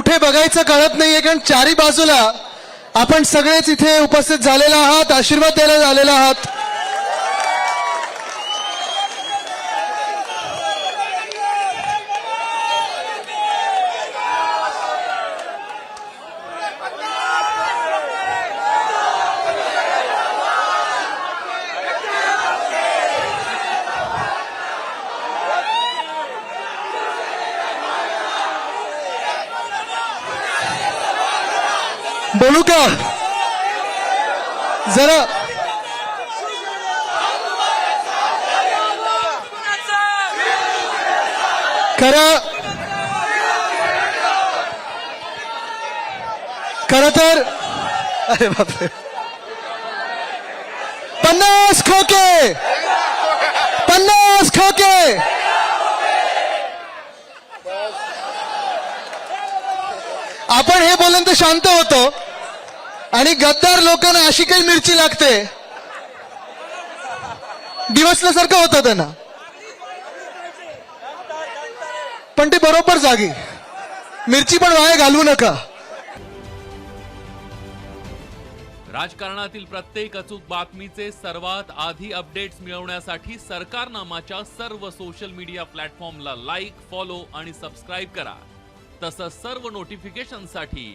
कुठे बघायचं कळत नाहीये कारण चारी बाजूला आपण सगळेच इथे उपस्थित झालेला आहात आशीर्वाद द्यायला झालेला आहात. बोलू का जरा खरं खर तर अरे बापरे. पन्नास खोके. पन्नास खोके. आपण हे बोलून तर शांत होतो. आणि गद्दार लोकांना अशी काही मिरची लागते? दिवसल्यासारखं होतं त्यांना पण ते बरोबर जागी. मिरची पण वाया घालवू नका. राजकारणातील प्रत्येक अचूक बातमीचे सर्वात आधी अपडेट्स मिळवण्यासाठी सरकारनामाच्या सर्व सोशल मीडिया प्लॅटफॉर्मला लाईक फॉलो आणि सबस्क्राईब करा. तसंच सर्व नोटिफिकेशनसाठी